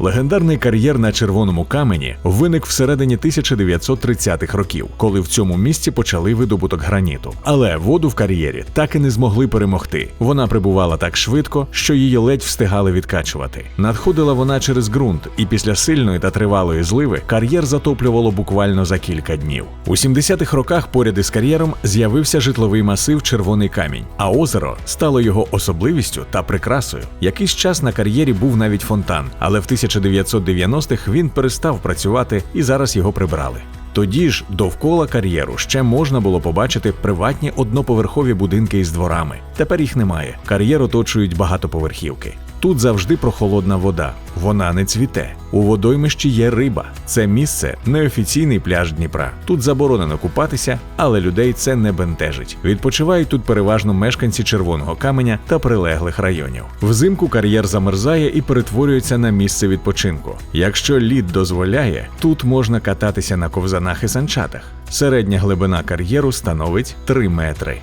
Легендарний кар'єр на червоному камені виник всередині 1930-х років, коли в цьому місці почали видобуток граніту. Але воду в кар'єрі так і не змогли перемогти. Вона прибувала так швидко, що її ледь встигали відкачувати. Надходила вона через ґрунт, і після сильної та тривалої зливи кар'єр затоплювало буквально за кілька днів. У 70-х роках поряд із кар'єром з'явився житловий масив Червоний камінь, а озеро стало його особливістю та прикрасою. Якийсь час на кар'єрі був навіть фонтан, але в 1990-х він перестав працювати і зараз його прибрали. Тоді ж довкола кар'єру ще можна було побачити приватні одноповерхові будинки із дворами. Тепер їх немає. Кар'єр оточують багатоповерхівки. Тут завжди прохолодна вода, вона не цвіте. У водоймищі є риба. Це місце неофіційний пляж Дніпра. Тут заборонено купатися, але людей це не бентежить. Відпочивають тут переважно мешканці червоного каменя та прилеглих районів. Взимку кар'єр замерзає і перетворюється на місце відпочинку. Якщо лід дозволяє, тут можна кататися на ковзанах і санчатах. Середня глибина кар'єру становить 3 метри.